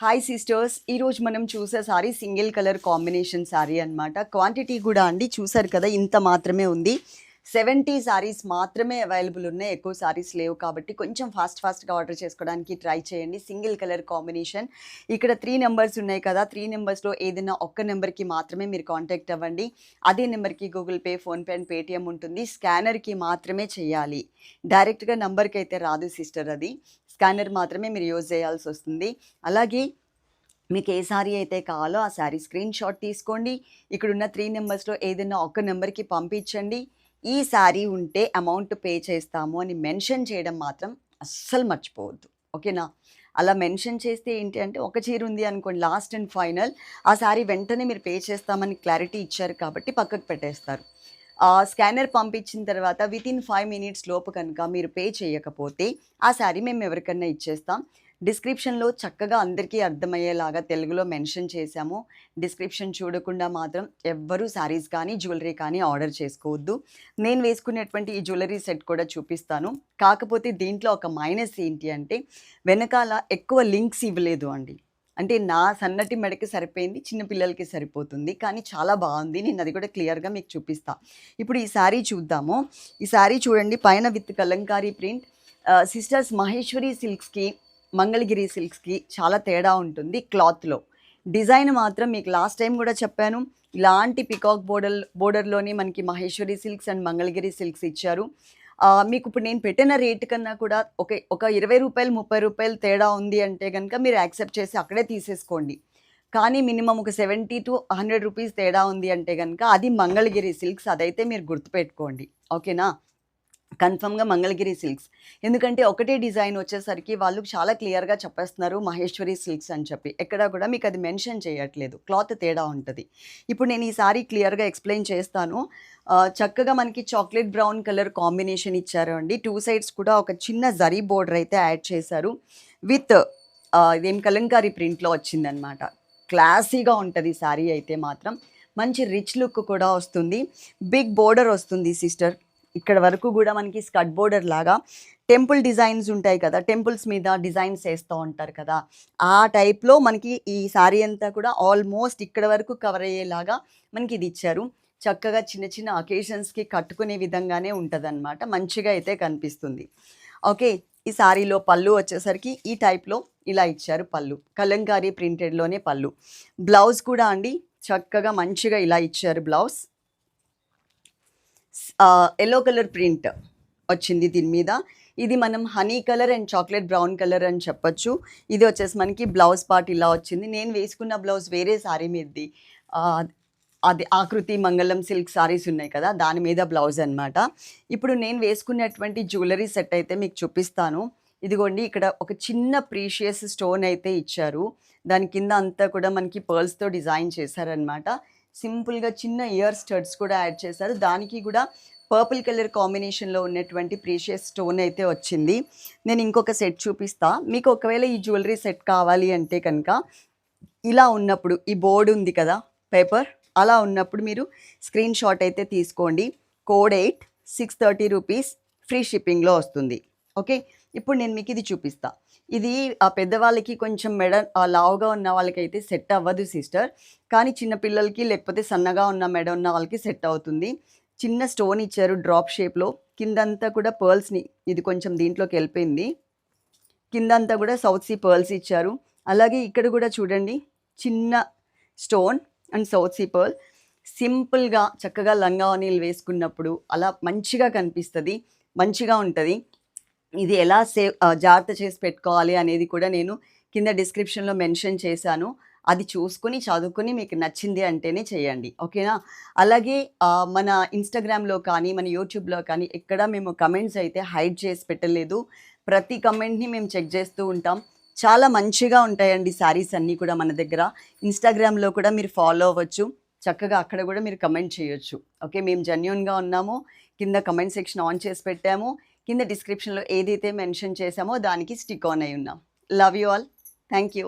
Hi sisters ఈరోజు మనం చూసే sari single colour combination sari అన్నమాట. క్వాంటిటీ కూడా అండి. చూసారు కదా ఇంత మాత్రమే ఉంది. సెవెంటీ సారీస్ మాత్రమే అవైలబుల్ ఉన్నాయి. ఎక్కువ సారీస్ లేవు కాబట్టి కొంచెం ఫాస్ట్ ఫాస్ట్గా ఆర్డర్ చేసుకోవడానికి ట్రై చేయండి. Single colour combination. ఇక్కడ త్రీ నెంబర్స్ ఉన్నాయి కదా త్రీ నెంబర్స్లో ఏదైనా ఒక్క నెంబర్కి మాత్రమే మీరు కాంటాక్ట్ అవ్వండి. అదే నెంబర్కి Google pay PhonePe and Paytm ఉంటుంది. స్కానర్కి మాత్రమే చేయాలి. డైరెక్ట్గా నెంబర్కి అయితే రాదు సిస్టర్ అది. స్కానర్ మాత్రమే మీరు యూజ్ చేయాల్సి వస్తుంది. అలాగే మీకు ఏ సారీ అయితే కావాలో ఆ శారీ స్క్రీన్ షాట్ తీసుకోండి. ఇక్కడున్న త్రీ నెంబర్స్లో ఏదైనా ఒక్క నెంబర్కి పంపించండి. ఈ శారీ ఉంటే అమౌంట్ పే చేస్తాము అని మెన్షన్ చేయడం మాత్రం అస్సలు మర్చిపోవద్దు. ఓకేనా? అలా మెన్షన్ చేస్తే ఏంటి అంటే ఒక చీర ఉంది అనుకోండి లాస్ట్ అండ్ ఫైనల్ ఆ శారీ వెంటనే మీరు పే చేస్తామని క్లారిటీ ఇచ్చారు కాబట్టి పక్కకు పెట్టేస్తారు. ఆ స్కానర్ పంపించిన తర్వాత విత్ ఇన్ ఫైవ్ మినిట్స్ లోపు కనుక మీరు పే చేయకపోతే ఆ శారీ మేము ఎవరికన్నా ఇచ్చేస్తాం. డిస్క్రిప్షన్లో చక్కగా అందరికీ అర్థమయ్యేలాగా తెలుగులో మెన్షన్ చేశాము. డిస్క్రిప్షన్ చూడకుండా మాత్రం ఎవ్వరూ శారీస్ కానీ జ్యువెలరీ కానీ ఆర్డర్ చేసుకోవద్దు. నేను వేసుకునేటువంటి ఈ జ్యువెలరీ సెట్ కూడా చూపిస్తాను. కాకపోతే దీంట్లో ఒక మైనస్ ఏంటి అంటే వెనకాల ఎక్కువ లింక్స్ ఇవ్వలేదు అండి. అంటే నా సన్నటి మెడకి సరిపోయింది చిన్నపిల్లలకి సరిపోతుంది. కానీ చాలా బాగుంది. నేను అది కూడా క్లియర్గా మీకు చూపిస్తా. ఇప్పుడు ఈ శారీ చూద్దాము. ఈ శారీ చూడండి పైన with Kalamkari print. Sisters Maheshwari సిల్క్స్కి Mangalagiri సిల్క్స్కి చాలా తేడా ఉంటుంది క్లాత్లో. డిజైన్ మాత్రం మీకు లాస్ట్ టైం కూడా చెప్పాను. ఇలాంటి పికాక్ బోర్డర్ బోర్డర్లోని మనకి Maheshwari silks and Mangalagiri silks ఇచ్చారు. మీకు ఇప్పుడు నేను పెట్టిన రేట్ కన్నా కూడా ఒక ఒక ఇరవై రూపాయలు ముప్పై రూపాయలు తేడా ఉంది అంటే కనుక మీరు యాక్సెప్ట్ చేసి అక్కడే తీసేసుకోండి. కానీ మినిమం ఒక సెవెంటీ టు హండ్రెడ్ రూపీస్ తేడా ఉంది అంటే కనుక అది మంగళగిరి సిల్క్స్ అదైతే మీరు గుర్తుపెట్టుకోండి. ఓకేనా? కన్ఫర్మ్గా మంగళగిరి సిల్క్స్. ఎందుకంటే ఒకటే డిజైన్ వచ్చేసరికి వాళ్ళు చాలా క్లియర్గా చెప్పేస్తున్నారు మహేశ్వరి సిల్క్స్ అని చెప్పి. ఎక్కడా కూడా మీకు అది మెన్షన్ చేయట్లేదు. క్లాత్ తేడా ఉంటుంది. ఇప్పుడు నేను ఈ సారీ క్లియర్గా ఎక్స్ప్లెయిన్ చేస్తాను. చక్కగా మనకి చాక్లెట్ బ్రౌన్ కలర్ కాంబినేషన్ ఇచ్చారు అండి. టూ సైడ్స్ కూడా ఒక చిన్న జరీ బోర్డర్ అయితే యాడ్ చేశారు. విత్ ఇదేం కలంకారీ ప్రింట్లో వచ్చిందనమాట క్లాసీగా ఉంటుంది శారీ అయితే మాత్రం. మంచి రిచ్ లుక్ కూడా వస్తుంది. బిగ్ బోర్డర్ వస్తుంది సిస్టర్. ఇక్కడ వరకు కూడా మనకి స్కట్ బోర్డర్ లాగా టెంపుల్ డిజైన్స్ ఉంటాయి కదా టెంపుల్స్ మీద డిజైన్స్ వేస్తూ ఉంటారు కదా ఆ టైప్లో మనకి ఈ శారీ అంతా కూడా ఆల్మోస్ట్ ఇక్కడ వరకు కవర్ అయ్యేలాగా మనకి ఇది ఇచ్చారు. చక్కగా చిన్న చిన్న అకేషన్స్కి కట్టుకునే విధంగానే ఉంటుందన్నమాట. మంచిగా అయితే కనిపిస్తుంది. ఓకే ఈ శారీలో పళ్ళు వచ్చేసరికి ఈ టైప్లో ఇలా ఇచ్చారు పళ్ళు. కలంకారీ ప్రింటెడ్లోనే పళ్ళు. బ్లౌజ్ కూడా అండి చక్కగా మంచిగా ఇలా ఇచ్చారు బ్లౌజ్. ఎల్లో కలర్ ప్రింట్ వచ్చింది దీని మీద. ఇది మనం honey colour and chocolate brown colour అని చెప్పొచ్చు. ఇది వచ్చేసి మనకి బ్లౌజ్ పార్ట్ ఇలా వచ్చింది. నేను వేసుకున్న బ్లౌజ్ వేరే శారీ మీదది అది ఆకృతి మంగళం సిల్క్ సారీస్ ఉన్నాయి కదా దాని మీద బ్లౌజ్ అనమాట ఇప్పుడు నేను వేసుకున్నటువంటి జ్యువెలరీ సెట్ అయితే మీకు చూపిస్తాను. ఇదిగోండి ఇక్కడ ఒక చిన్న ప్రీషియస్ స్టోన్ అయితే ఇచ్చారు. దాని కింద అంతా కూడా మనకి పర్ల్స్తో డిజైన్ చేశారనమాట సింపుల్గా చిన్న ఇయర్ స్టడ్స్ కూడా యాడ్ చేశారు. దానికి కూడా పర్పుల్ కలర్ కాంబినేషన్లో ఉన్నటువంటి ప్రీషియస్ స్టోన్ అయితే వచ్చింది. నేను ఇంకొక సెట్ చూపిస్తా. మీకు ఒకవేళ ఈ జ్యువెలరీ సెట్ కావాలి అంటే కనుక ఇలా ఉన్నప్పుడు ఈ బోర్డు ఉంది కదా పేపర్ అలా ఉన్నప్పుడు మీరు స్క్రీన్ షాట్ అయితే తీసుకోండి. Code eight six thirty rupees free షిప్పింగ్లో వస్తుంది. ఓకే? ఇప్పుడు నేను మీకు ఇది చూపిస్తాను ఇది ఆ పెద్దవాళ్ళకి కొంచెం మెడ లావుగా ఉన్న వాళ్ళకైతే సెట్ అవ్వదు సిస్టర్. కానీ చిన్న పిల్లలకి లేకపోతే సన్నగా ఉన్న మెడ ఉన్న వాళ్ళకి సెట్ అవుతుంది. చిన్న స్టోన్ ఇచ్చారు డ్రాప్ షేప్లో. కిందంతా కూడా పర్ల్స్ని ఇది కొంచెం దీంట్లోకి వెళ్ళిపోయింది. కిందంతా కూడా సౌత్ సీ పర్ల్స్ ఇచ్చారు. అలాగే ఇక్కడ కూడా చూడండి చిన్న stone and south sea pearl. సింపుల్గా చక్కగా లంగా వేసుకున్నప్పుడు అలా మంచిగా కనిపిస్తుంది. మంచిగా ఉంటుంది. ఇది ఎలా సేవ్ జాగ్రత్త చేసి పెట్టుకోవాలి అనేది కూడా నేను కింద డిస్క్రిప్షన్లో మెన్షన్ చేశాను. అది చూసుకుని చదువుకుని మీకు నచ్చింది అంటేనే చేయండి. ఓకేనా? అలాగే మన ఇన్స్టాగ్రామ్లో కానీ మన యూట్యూబ్లో కానీ ఎక్కడ మేము కమెంట్స్ అయితే హైడ్ చేసి పెట్టలేదు. ప్రతి కమెంట్ని మేము చెక్ చేస్తూ ఉంటాం. చాలా మంచిగా ఉంటాయండి శారీస్ అన్నీ కూడా మన దగ్గర. ఇన్స్టాగ్రామ్లో కూడా మీరు ఫాలో అవ్వచ్చు. చక్కగా అక్కడ కూడా మీరు కమెంట్ చేయొచ్చు. ఓకే? మేము జెన్యున్గా ఉన్నాము. కింద కమెంట్ సెక్షన్ ఆన్ చేసి పెట్టాము. కింద డిస్క్రిప్షన్లో ఏదైతే మెన్షన్ చేసామో దానికి స్టిక్ ఆన్ అయి ఉన్నాం. Love you all thank you